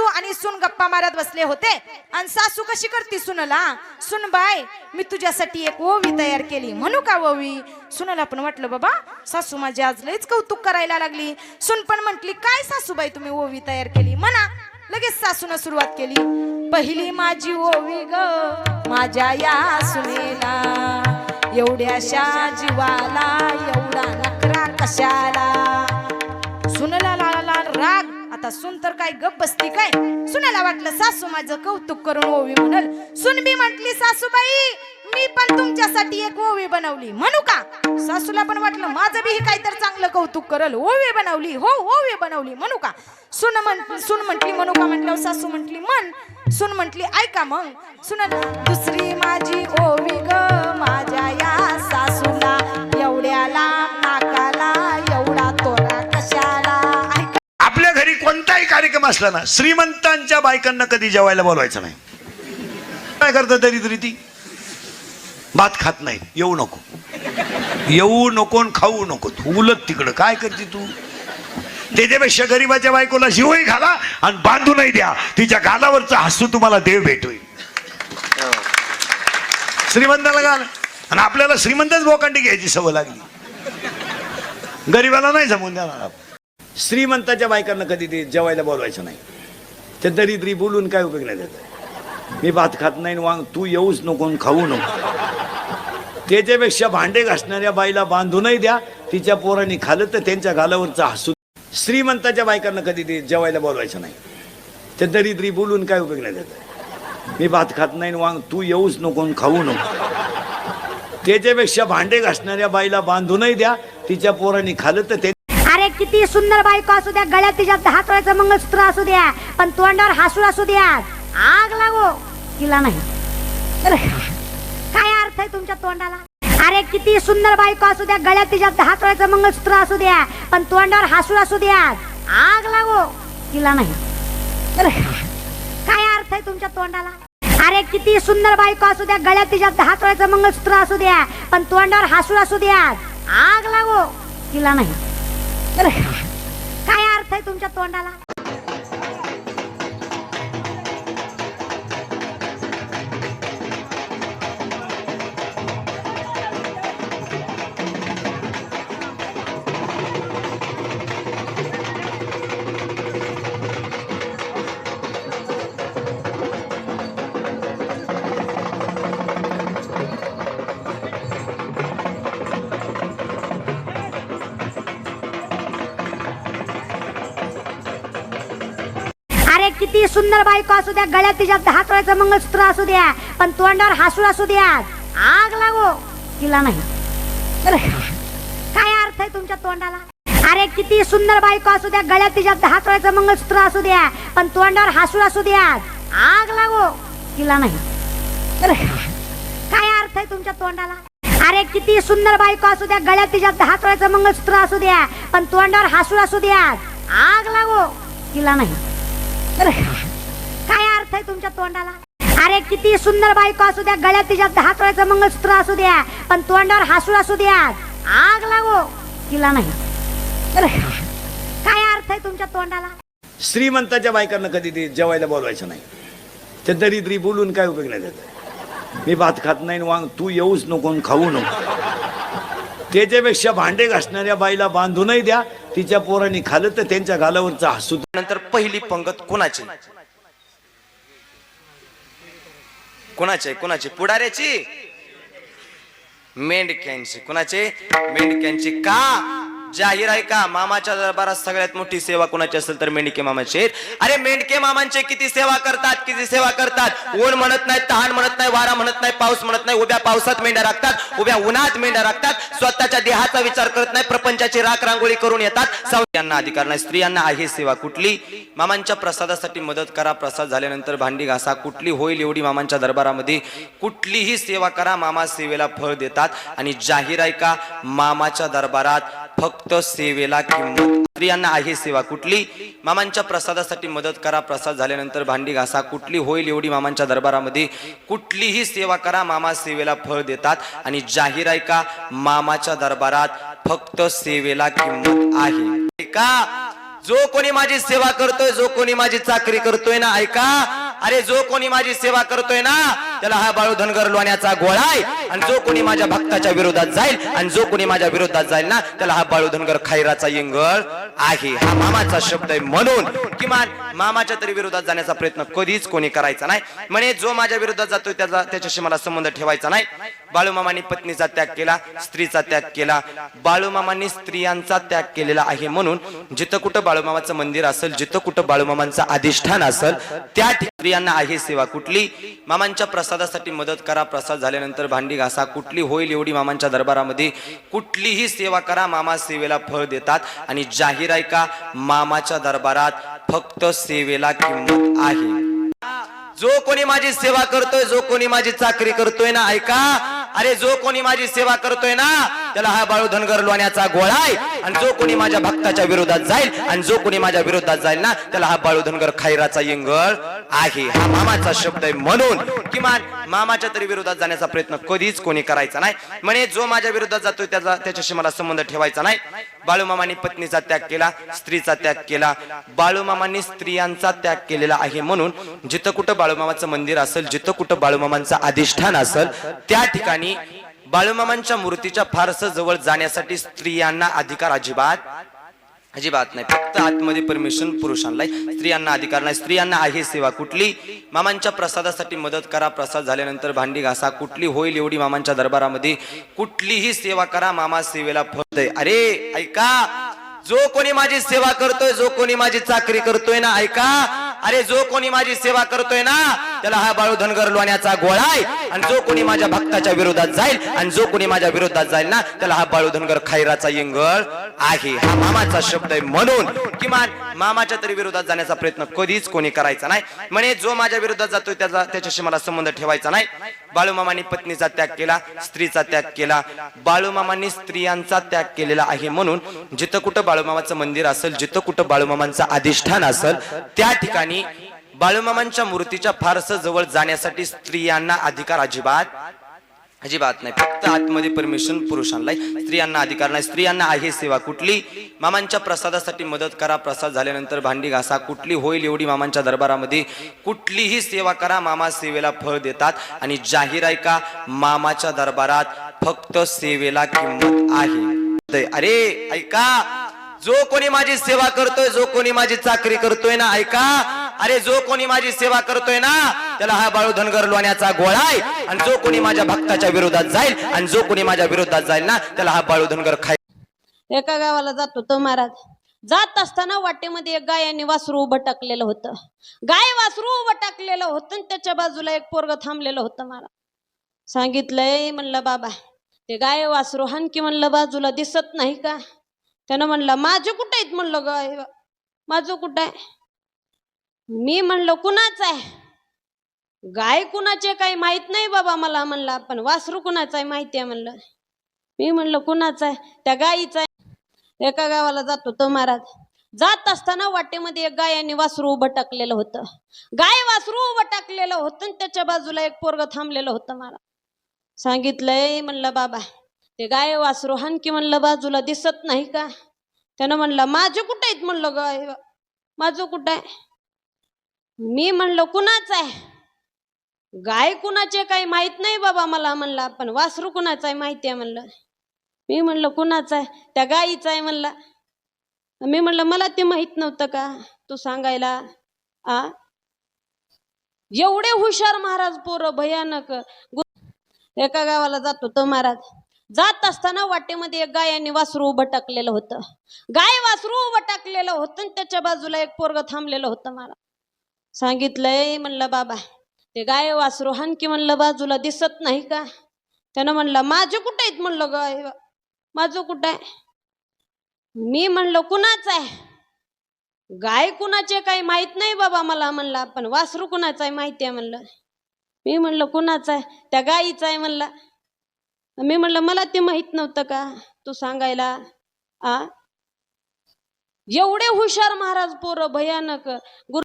सासू आणि सून गप्पा मारत बसले होते. आणि सासू कशी करती सुनला? सुन बाय मी तुझ्यासाठी एक ओवी तयार केली. म्हणू का ओवी? सुनाला पण वाटलं बाबा सासू माझी आज लईच कौतुक करायला लागली. सुन पण म्हटली काय सासूबाई तुम्ही ओवी तयार केली? म्हणा लगेच सासून सुरुवात केली. पहिली माझी ओवी ग माझ्या या सुनेला. एवढ्याशा जीवाला एवढा नकरा कशाला? सुनला लाला लाल राग आता सुन तर काय गप बसती काय? सुनाला वाटलं सासू माझं कौतुक करून ओवी म्हणल. सुन मी म्हटली सासूबाई मी पण तुमच्यासाठी एक ओवी बनवली. म्हणू का? सासूला पण वाटलं माझं बी काय तर चांगलं कौतुक करल. ओवी बनवली हो ओवी बनवली म्हणू का? सुन म्हण सुन म्हटली म्हणू का? म्हटलं सासू म्हटली म्हण. सुन म्हटली ऐका मग. सुन दुसरी माझी ओवी ग. कोणताही कार्यक्रम असला ना श्रीमंतांच्या बायकांना कधी जेवायला बोलवायचं नाही. काय करतात तरी तरी ती? भात खात नाही येऊ नको. येऊ नको खाऊ नको. तू उलट तिकडं काय करते तू? त्याच्यापेक्षा गरीबाच्या बायकोला शिवही घाला आणि बांधूनही द्या. तिच्या गालावरचं हसू तुम्हाला देव भेटोय. श्रीमंताला घाल. आणि आपल्याला श्रीमंतच बोकांडी घ्यायची सवय लागली. गरीबाला नाही जमून द्या आपण. श्रीमंताच्या बायकांना कधी ते जेवायला बोलवायचं नाही. ते दरिद्री बोलून काय उपयोग नाही त्याचा. मी भात खात नाही वांग तू येऊच नको खाऊ नको. त्याच्यापेक्षा भांडे घासणाऱ्या बाईला बांधूनही द्या. तिच्या पोरांनी खाल्लं तर त्यांच्या घालावरचा हसू श्रीमंताच्या बायकांना कधी ते जेवायला बोलवायचं नाही. ते दरिद्री बोलून काय उपयोग नाही त्याचा. मी भात खात नाही वांग तू येऊच नको खाऊ नको. त्याच्यापेक्षा भांडे घासणाऱ्या बाईला बांधूनही द्या. तिच्या पोरांनी खाल्लं तर किती सुंदर बायको असू द्या गळ्यात तिच्या दहा तोळ्याचं मंगळसूत्र असू द्या पण तोंडावर हसू असू द्या. आग लागो. तिला नाही. काय अर्थ आहे तुमच्या तोंडाला? अरे किती सुंदर बायको असू द्या गळ्यात तिच्या दहा तोळ्याचं मंगळसूत्र असू द्या पण तोंडावर हसू असू द्या. आग लागो. तिला नाही. काय अर्थ आहे तुमच्या तोंडाला? अरे किती सुंदर बायको असू द्या गळ्यात तिच्या दहा तोळ्याचं मंगळसूत्र असू द्या पण तोंडावर हसू असू द्या. आग लागो. तिला नाही. काय अर्थ आहे तुमच्या तोंडाला? सुंदर बायको असू द्या गळ्यात तिच्या दहा तोळ्याचं मंगळसूत्र असू द्या पण तोंडावर हसू असू द्या. आग लागो. तिला नाही. काय अर्थ आहे तुमच्या तोंडाला? अरे किती सुंदर बायको असू द्या गळ्यात तिच्या दहा तोळ्याचं मंगळसूत्र असू द्या पण तोंडावर हसू असू द्या. आग लागो. तिला नाही. काय अर्थ आहे तुमच्या तोंडाला? अरे किती सुंदर बायको असू द्या गळ्यात तिच्या दहा तोळ्याचं मंगळसूत्र असू द्या पण तोंडावर हसू असू द्या. आग लागो. तिला नाही. अरे, काय अर्थ आहे तुमच्या तोंडाला? अरे किती सुंदर बायको असू द्या गळ्यात तिच्या दहा तोळ्याचं मंगळसूत्र असू द्या पण तोंडावर हसू असू द्या. आग लागो. तिला नाही. अरे, काय अर्थ आहे तुमच्या तोंडाला? श्रीमंताच्या बायकांना कधी ते जेवायला बोलवायचं नाही. ते दरिद्री बोलून काय उपयोग नाही त्याचा? मी भात खात नाही वांग तू येऊच नको आणि खाऊ नको. त्याच्यापेक्षा भांडे घासणाऱ्या बाईला बांधूनही द्या. तिच्या पोरांनी खाल्लं तर त्यांच्या गालावरचं हसू नंतर पहिली पंगत कोणाची? कोणाची? कोणाची? पुढाऱ्याची? मेंढक्यांची. कोणाची? मेंढक्यांची का? जाहीर आहे का? मामाच्या दरबारात सगळ्यात मोठी सेवा कोणाची असेल तर मेंढके मामाची अरे मेंढके मामांचे किती सेवा करतात किती सेवा करतात? ऊन म्हणत नाही तहान म्हणत नाही वारा म्हणत नाही पाऊस म्हणत नाही उभ्या पावसात मेंढ्या राखतात उभ्या उन्हात मेंढ्या राखतात स्वतःच्या देहाचा विचार करत नाही प्रपंचाची राख रांगोळी करून येतात. यांना अधिकार नाही स्त्रियांना आहे सेवा कुठली? मामांच्या प्रसादासाठी मदत करा प्रसाद झाल्यानंतर भांडी घासा. कुठली होईल एवढी मामांच्या दरबारामध्ये? कुठलीही सेवा करा मामा सेवेला फळ देतात. आणि जाहीर आहे का? मामाच्या दरबारात फक्त सेवेला किंमत. स्त्रियांना आहे सेवा कुठली? मामांच्या प्रसादासाठी मदत करा प्रसाद झाल्यानंतर भांडी घासा. कुठली होईल एवढी मामांच्या दरबारामध्ये? कुठलीही सेवा करा मामा सेवेला फळ देतात. आणि जाहीर आहे का? मामाच्या दरबारात फक्त सेवेला किंमत आहे. का जो कोणी माझी सेवा करतोय जो कोणी माझी चाकरी करतोय ना ऐका. अरे जो कोणी माझी सेवा करतोय ना त्याला हा बाळू धनगर लोण्याचा गोळा आहे. आणि जो कोणी माझ्या भक्ताच्या विरोधात जाईल आणि जो कोणी माझ्या विरोधात जाईल ना त्याला हा बाळू धनगर खैराचा इंगळ आहे. हा मामाचा शब्द आहे म्हणून. किमान मामाच्या तरी विरोधात जाण्याचा प्रयत्न कधीच कोणी करायचा नाही. म्हणे जो माझ्या विरोधात जातोय त्याचा त्याच्याशी मला संबंध ठेवायचा नाही. बाळूमामांनी पत्नीचा त्याग केला स्त्रीचा त्याग केला. बाळूमामांनी स्त्रियांचा त्याग केलेला आहे म्हणून जिथं कुठं बाळूमामाचं मंदिर असेल जिथं कुठं बाळूमामांचं अधिष्ठान असेल त्या ठिकाणी स्त्रियांना आहे सेवा कुठली? मामांच्या प्रसादासाठी मदत करा प्रसाद झाल्यानंतर भांडी घासा. कुठली होईल एवढी मामांच्या दरबारामध्ये? कुठलीही सेवा करा मामा सेवेला फळ देतात. आणि जाहीर आहे का? मामाच्या दरबारात फक्त सेवेला किंमत आहे. जो कोणी माझी सेवा करतोय जो कोणी माझी चाकरी करतोय ना ऐका. अरे जो कोणी माझी सेवा करतोय ना त्याला हा बाळू धनगर लोण्याचा गोळा आहे. आणि जो कोणी माझ्या भक्ताच्या विरोधात जाईल आणि जो कोणी माझ्या विरोधात जाईल ना त्याला हा बाळू धनगर खैराचा इंगळ आहे. हा मामाचा शब्द आहे म्हणून. किमान मामाच्या तरी विरोधात जाण्याचा प्रयत्न कधीच कोणी करायचा नाही. म्हणे जो माझ्या विरोधात जातोय त्याचा त्याच्याशी मला संबंध ठेवायचा नाही. बाळूमामांनी पत्नीचा त्याग केला स्त्रीचा त्याग केला. बाळूमामांनी स्त्रियांचा त्याग केलेला आहे म्हणून जिथं कुठं बाळूमामाचं मंदिर असेल जिथं कुठं बाळूमामांचं अधिष्ठान असेल त्या ठिकाणी बाळूमामांच्या मूर्तीच्या फारस जवळ जाण्यासाठी स्त्रियांना अधिकार अजिबात अजिबात नाही. फक्त आतमध्ये परमिशन पुरुषांना स्त्रियांना अधिकार नाही. स्त्रियांना आहे सेवा कुठली? मामांच्या प्रसादासाठी मदत करा प्रसाद झाल्यानंतर भांडी घासा. कुठली होईल एवढी मामांच्या दरबारामध्ये? कुठलीही सेवा करा मामा सेवेला फळ अरे ऐका. जो कोणी माझी सेवा करतोय जो कोणी माझी चाकरी करतोय ना ऐका. अरे जो कोणी माझी सेवा करतोय ना त्याला हा बाळू धनगर लोण्याचा गोळा आहे. आणि जो कोणी माझ्या भक्ताच्या विरोधात जाईल आणि जो कोणी माझ्या विरोधात जाईल ना त्याला हा बाळू धनगर खैराचा इंगळ आहे. हा मामाचा शब्द आहे म्हणून. किमान मामाच्या तरी विरोधात जाण्याचा प्रयत्न कधीच कोणी करायचा नाही. म्हणे जो माझ्या विरोधात जातोय त्याचा त्याच्याशी मला संबंध ठेवायचा नाही. बाळूमामांनी पत्नीचा त्याग केला स्त्रीचा त्याग केला. बाळूमामांनी स्त्रियांचा त्याग केलेला आहे म्हणून जिथं कुठं बाळूमामाचं मंदिर असेल जिथं कुठं बाळूमामांचं अधिष्ठान असेल त्या ठिकाणी बाळूमामांच्या मूर्तीच्या फारस जवळ जाण्यासाठी स्त्रियांना अधिकार अजिबात अजिबात नाही. फक्त आतमध्ये परमिशन पुरुषांना स्त्रियांना अधिकार नाही. स्त्रियांना आहे सेवा कुठली? मामांच्या प्रसादासाठी मदत करा. प्रसाद झाल्यानंतर भांडी घासा. कुठली होईल एवढी मामांच्या दरबारामध्ये? कुठलीही सेवा करा. मामा सेवेला फळ देतात. आणि जाहीर आहे का? मामाच्या दरबारात फक्त सेवेला किंमत आहे. अरे ऐका. जो कोणी माझी सेवा करतोय जो कोणी माझी चाकरी करतोय ना ऐका. अरे जो कोणी माझी सेवा करतोय ना त्याला हा बाळू धनगर लोण्याचा गोळा आहे. आणि जो कोणी माझ्या भक्ताच्या विरोधात जाईल आणि जो कोणी माझ्या विरोधात जाईल ना त्याला हा बाळू धनगर खाय एका गावाला जातो तो महाराज. जात असताना वाटेमध्ये एक गाय आणि वासरू उभं टाकलेलं होतं. गाय वासरू उभं टाकलेलं होतं आणि त्याच्या बाजूला एक पोरग थांबलेलं होतं मला सांगितलंय म्हणलं बाबा ते गाय वासरू हानकी म्हणलं बाजूला दिसत नाही का? त्यानं म्हणलं माझं कुठं आहेत? म्हणलं गाय माझं कुठं आहे? मी म्हणलं कुणाच आहे? गाय कुणाचे काही माहीत नाही बाबा मला म्हणला पण वासरू कुणाचं आहे माहिती आहे? म्हणलं. मी म्हणलं कुणाचं आहे? त्या गायीचा आहे. एका गावाला जातो तो महाराज. जात असताना वाटेमध्ये एक गाय आणि वासरू उभं टाकलेलं होतं. गाय वासरू उभं टाकलेलं होतं आणि त्याच्या बाजूला एक पोरग थांबलेलं होतं मला सांगितलंय म्हणलं बाबा ते गाय वासरू हानकी म्हणलं बाजूला दिसत नाही का? त्यानं म्हणलं माझं कुठं आहेत? म्हणलं गाय माझं कुठं आहे? मी म्हणलं कुणाच आहे? गाय कुणाचे काही माहीत नाही बाबा मला म्हणला पण वासरू कुणाचं आहे माहिती आहे म्हणलं. मी म्हणलं कुणाचं आहे? त्या गाईचं आहे म्हणला. मी म्हणलं मला ते माहीत नव्हतं का? तू सांगायला आ? एवढे हुशार महाराज पोरं भयानक. एका गावाला जातो तो महाराज. जात असताना वाटेमध्ये एक गाय आणि वासरू उभं टाकलेलं होतं. गाय वासरू उभं टाकलेलं होतं आणि त्याच्या बाजूला एक पोरग थांबलेलं होतं मला. सांगितलंय म्हणलं बाबा ते गाय वासरू हानकी म्हणलं बाजूला दिसत नाही का? त्यानं म्हणलं माझं कुठं आहेत? म्हणलं गाय माझं कुठं आहे? मी म्हणलं कुणाच आहे? गाय कुणाचे काही माहीत नाही बाबा मला म्हणला पण वासरू कुणाचं आहे माहिती आहे? म्हणलं. मी म्हणलं कुणाचं आहे? त्या गायीचं आहे म्हणलं. मी म्हणलं मला ते माहीत नव्हतं का तू सांगायला? आ? एवढे हुशार महाराज पोरं भयानक. गुरु